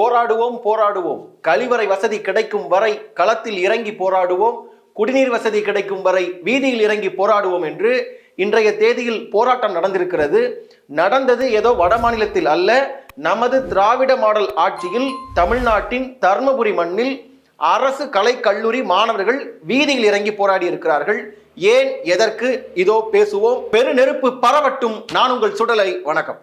போராடுவோம் போராடுவோம். கழிவறை வசதி கிடைக்கும் வரை களத்தில் இறங்கி போராடுவோம். குடிநீர் வசதி கிடைக்கும் வரை வீதியில் இறங்கி போராடுவோம் என்று இன்றைய தேதியில் போராட்டம் நடந்திருக்கிறது. நடந்தது ஏதோ வட மாநிலத்தில் அல்ல நமது திராவிட மாடல் ஆட்சியில் தமிழ்நாட்டின் தர்மபுரி மண்ணில் அரசு கலை கல்லூரி மாணவர்கள் வீதியில் இறங்கி போராடி இருக்கிறார்கள் ஏன் எதற்கு? இதோ பேசுவோம். பெருநெருப்பு பரவட்டும். நான் உங்கள் சுடலை. வணக்கம்.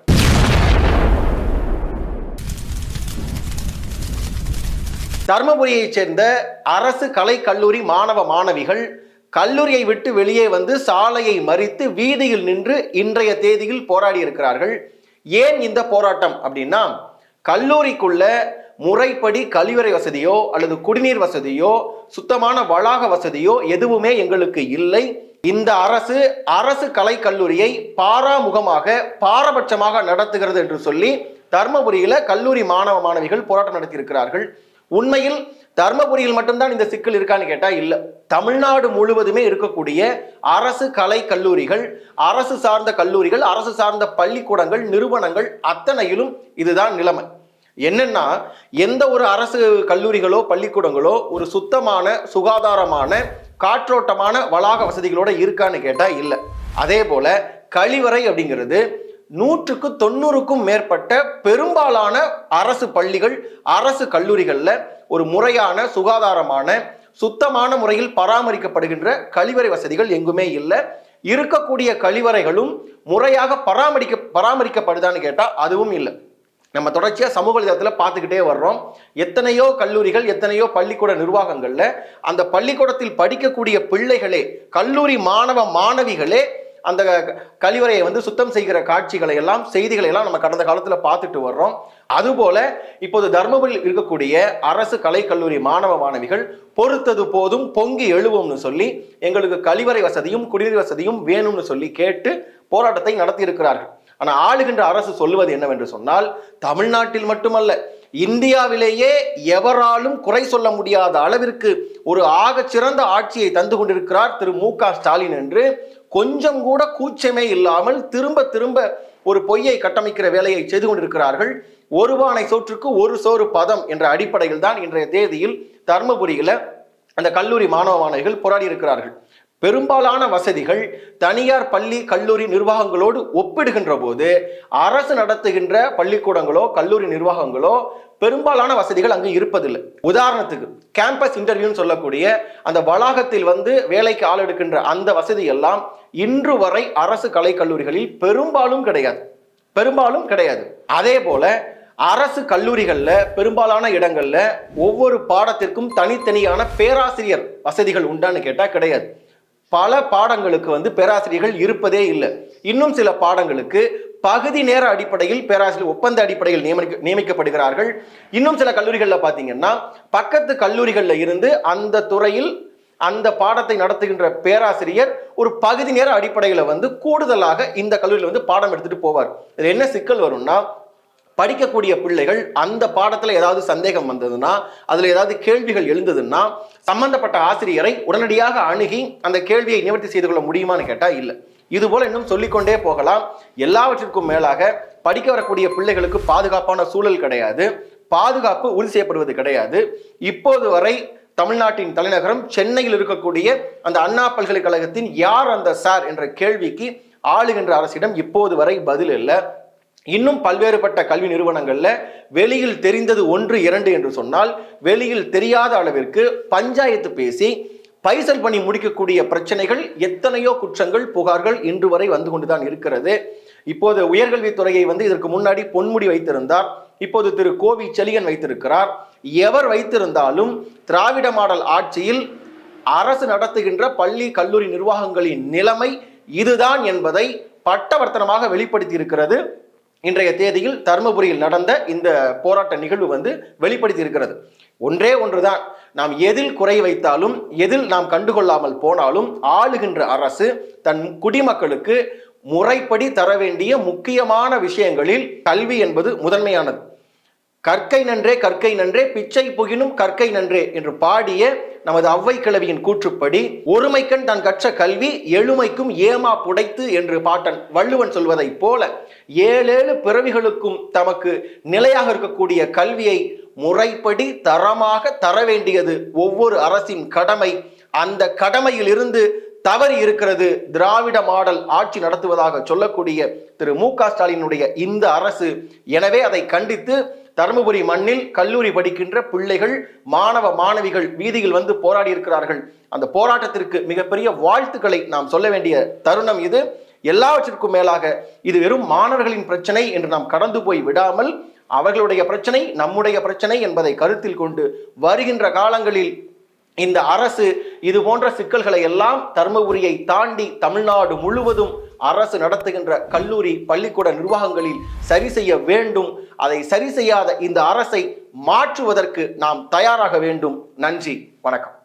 தர்மபுரியைச் சேர்ந்த அரசு கலை கல்லூரி மாணவ மாணவிகள் கல்லூரியை விட்டு வெளியே வந்து சாலையை மறித்து வீதியில் நின்று இன்றைய தேதியில் போராடி இருக்கிறார்கள். ஏன் இந்த போராட்டம் அப்படின்னா கல்லூரிக்குள்ள முறைப்படி கழிவறை வசதியோ அல்லது குடிநீர் வசதியோ சுத்தமான வளாக வசதியோ எதுவுமே எங்களுக்கு இல்லை. இந்த அரசு அரசு கலை கல்லூரியை பாராமுகமாக பாரபட்சமாக நடத்துகிறது என்று சொல்லி தர்மபுரியில கல்லூரி மாணவ மாணவிகள் போராட்டம் நடத்தியிருக்கிறார்கள். உண்மையில் தர்மபுரியில் மட்டும்தான் இந்த சிக்கல் இருக்கான்னு கேட்டால் இல்லை. தமிழ்நாடு முழுவதுமே இருக்கக்கூடிய அரசு கலை கல்லூரிகள் அரசு சார்ந்த கல்லூரிகள் அரசு சார்ந்த பள்ளிக்கூடங்கள் நிறுவனங்கள் அத்தனையிலும் இதுதான் நிலைமை. என்னன்னா எந்த ஒரு அரசு கல்லூரிகளோ பள்ளிக்கூடங்களோ ஒரு சுத்தமான சுகாதாரமான காற்றோட்டமான வளாக வசதிகளோட இருக்கான்னு கேட்டால் இல்லை. அதே போல கழிவறை அப்படிங்கிறது நூற்றுக்கு தொண்ணூறுக்கும் மேற்பட்ட பெரும்பாலான அரசு பள்ளிகள் அரசு கல்லூரிகளில் ஒரு முறையான சுகாதாரமான சுத்தமான முறையில் பராமரிக்கப்படுகின்ற கழிவறை வசதிகள் எங்குமே இல்லை. இருக்கக்கூடிய கழிவறைகளும் முறையாக பராமரிக்க பராமரிக்கப்படுதான்னு கேட்டால் அதுவும் இல்லை. நம்ம தொடர்ச்சியாக சமூக வலைதளத்தில் பார்த்துக்கிட்டே வர்றோம். எத்தனையோ கல்லூரிகள் எத்தனையோ பள்ளிக்கூட நிர்வாகங்களில் அந்த பள்ளிக்கூடத்தில் படிக்கக்கூடிய பிள்ளைகளே கல்லூரி மாணவ மாணவிகளே அந்த க- கழிவறையை வந்து சுத்தம் செய்கிற காட்சிகளை எல்லாம் செய்திகளை எல்லாம் நம்ம கடந்த காலத்தில் பார்த்துட்டு வர்றோம். அதுபோல இப்போது தர்மபுரியில் இருக்கக்கூடிய அரசு கலை கல்லூரி மாணவ மாணவிகள் பொறுத்தது போதும் பொங்கி எழுவோம்னு சொல்லி எங்களுக்கு கழிவறை வசதியும் குடிநீர் வசதியும் வேணும்னு சொல்லி கேட்டு போராட்டத்தை நடத்தி இருக்கிறார்கள் ஆனால் ஆளுகின்ற அரசு சொல்லுவது என்னவென்று சொன்னால் தமிழ்நாட்டில் மட்டுமல்ல இந்தியாவிலேயே எவராலும் குறை சொல்ல முடியாத அளவிற்கு ஒரு ஆக சிறந்த ஆட்சியை தந்து கொண்டிருக்கிறார் திரு மு க ஸ்டாலின் என்று. கொஞ்சம் கூட கூச்சமே இல்லாமல் திரும்ப திரும்ப ஒரு பொய்யை கட்டமைக்கிற வேலையை செய்து கொண்டிருக்கிறார்கள். ஒரு பானை சோற்றுக்கு ஒரு சோறு பதம் என்ற அடிப்படையில் தான் இன்றைய தேதியில் தருமபுரியில் அந்த கல்லூரி மாணவ மாணவிகள் போராடி இருக்கிறார்கள் பெரும்பாலான வசதிகள் தனியார் பள்ளி கல்லூரி நிர்வாகங்களோடு ஒப்பிடுகின்ற போது அரசு நடத்துகின்ற பள்ளிக்கூடங்களோ கல்லூரி நிர்வாகங்களோ பெரும்பாலான வசதிகள் அங்கு இருப்பதில்லை. உதாரணத்துக்கு கேம்பஸ் இன்டர்வியூன்னு சொல்லக்கூடிய அந்த வளாகத்தில் வந்து வேலைக்கு ஆள் எடுக்கின்ற அந்த வசதி எல்லாம் இன்று வரை அரசு கலை கல்லூரிகளில் பெரும்பாலும் கிடையாது. பெரும்பாலும் கிடையாது. அதே போல அரசு கல்லூரிகளில் பெரும்பாலான இடங்களில் ஒவ்வொரு பாடத்திற்கும் தனித்தனியான பேராசிரியர் வசதிகள் உண்டான்னு கேட்டால் கிடையாது. பல பாடங்களுக்கு வந்து பேராசிரியர்கள் இருப்பதே இல்லை. இன்னும் சில பாடங்களுக்கு பகுதி நேர அடிப்படையில் பேராசிரியர் ஒப்பந்த அடிப்படையில் நியமிக்க நியமிக்கப்படுகிறார்கள். இன்னும் சில கல்லூரிகளில் பார்த்தீங்கன்னா பக்கத்து கல்லூரிகளில் இருந்து அந்த துறையில் அந்த பாடத்தை நடத்துகின்ற பேராசிரியர் ஒரு பகுதி நேர அடிப்படையில் வந்து கூடுதலாக இந்த கல்லூரியில் வந்து பாடம் எடுத்துட்டு போவார். இது என்ன சிக்கல் வரும்னா படிக்கக்கூடிய பிள்ளைகள் அந்த பாடத்துல ஏதாவது சந்தேகம் வந்ததுன்னா அதுல ஏதாவது கேள்விகள் எழுந்ததுன்னா சம்பந்தப்பட்ட ஆசிரியரை உடனடியாக அணுகி அந்த கேள்வியை நிவர்த்தி செய்து கொள்ள முடியுமான்னு கேட்டா இல்லை. இது போல இன்னும் சொல்லிக்கொண்டே போகலாம். எல்லாவற்றிற்கும் மேலாக படிக்க வரக்கூடிய பிள்ளைகளுக்கு பாதுகாப்பான சூழல் கிடையாது. பாதுகாப்பு உறுதி செய்யப்படுவது கிடையாது. இப்போது வரை தமிழ்நாட்டின் தலைநகரம் சென்னையில் இருக்கக்கூடிய அந்த அண்ணா பல்கலைக்கழகத்தின் யார் அந்த சார் என்ற கேள்விக்கு ஆளுகின்ற அரசிடம் இப்போது வரை பதில் இல்லை. இன்னும் பல்வேறுபட்ட கல்வி நிறுவனங்களில் வெளியில் தெரிந்தது ஒன்று இரண்டு என்று சொன்னால் வெளியில் தெரியாத அளவிற்கு பஞ்சாயத்து பேசி பைசல் பண்ணி முடிக்கக்கூடிய பிரச்சனைகள் எத்தனையோ குற்றங்கள் புகார்கள் இன்று வரை வந்து கொண்டுதான் இருக்கிறது. இப்போது உயர்கல்வித்துறையை வந்து இதற்கு முன்னாடி பொன்முடி வைத்திருந்தார். இப்போது திரு. கோவி செலியன் வைத்திருக்கிறார். எவர் வைத்திருந்தாலும் திராவிட மாடல் ஆட்சியில் அரசு நடத்துகின்ற பள்ளி கல்லூரி நிர்வாகங்களின் நிலைமை இதுதான் என்பதை பட்டவர்த்தனமாக வெளிப்படுத்தி இருக்கிறது இன்றைய தேதியில் தருமபுரியில் நடந்த இந்த போராட்ட நிகழ்வு வந்து வெளிப்படுத்தி இருக்கிறது ஒன்றே ஒன்றுதான். நாம் எதில் குறை வைத்தாலும் எதில் நாம் கண்டுகொள்ளாமல் போனாலும் ஆளுகின்ற அரசு தன் குடிமக்களுக்கு முறைப்படி தர வேண்டிய முக்கியமான விஷயங்களில் கல்வி என்பது முதன்மையானது. கற்கை நன்றே கற்கை நன்றே பிச்சை புகினும் கற்கை நன்றே என்று பாடிய நமது அவ்வை கிழவியின் கூற்றுப்படி ஒருமைக்கண் தான் கற்ற கல்வி எழுமைக்கும் ஏமா புடைத்து என்று பாட்டன் வள்ளுவன் சொல்வதைப் போல ஏழேழு பிறவிகளுக்கும் தமக்கு நிலையாக இருக்கக்கூடிய கல்வியை முறைப்படி தரமாக தர வேண்டியது ஒவ்வொரு அரசின் கடமை. அந்த கடமையில் இருந்து தவறி இருக்கிறது திராவிட மாடல் ஆட்சி நடத்துவதாக சொல்லக்கூடிய திரு மு க ஸ்டாலினுடைய இந்த அரசு. எனவே அதை கண்டித்து தருமபுரி மண்ணில் கல்லூரி படிக்கின்ற பிள்ளைகள் மாணவ மாணவிகள் வீதியில் வந்து போராடி இருக்கிறார்கள் அந்த போராட்டத்திற்கு மிகப்பெரிய வாழ்த்துக்களை நாம் சொல்ல வேண்டிய தருணம் இது. எல்லாவற்றிற்கும் மேலாக இது வெறும் மாணவர்களின் பிரச்சனை என்று நாம் கடந்து போய் விடாமல் அவர்களுடைய பிரச்சனை நம்முடைய பிரச்சனை என்பதை கருத்தில் கொண்டு வருகின்ற காலங்களில் இந்த அரசு இது போன்ற சிக்கல்களை எல்லாம் தருமபுரியை தாண்டி தமிழ்நாடு முழுவதும் அரசு நடத்துகின்ற கல்லூரி பள்ளிக்கூட நிர்வாகங்களில் சரி செய்ய வேண்டும். அதை சரி செய்யாத இந்த அரசை மாற்றுவதற்கு நாம் தயாராக வேண்டும். நன்றி. வணக்கம்.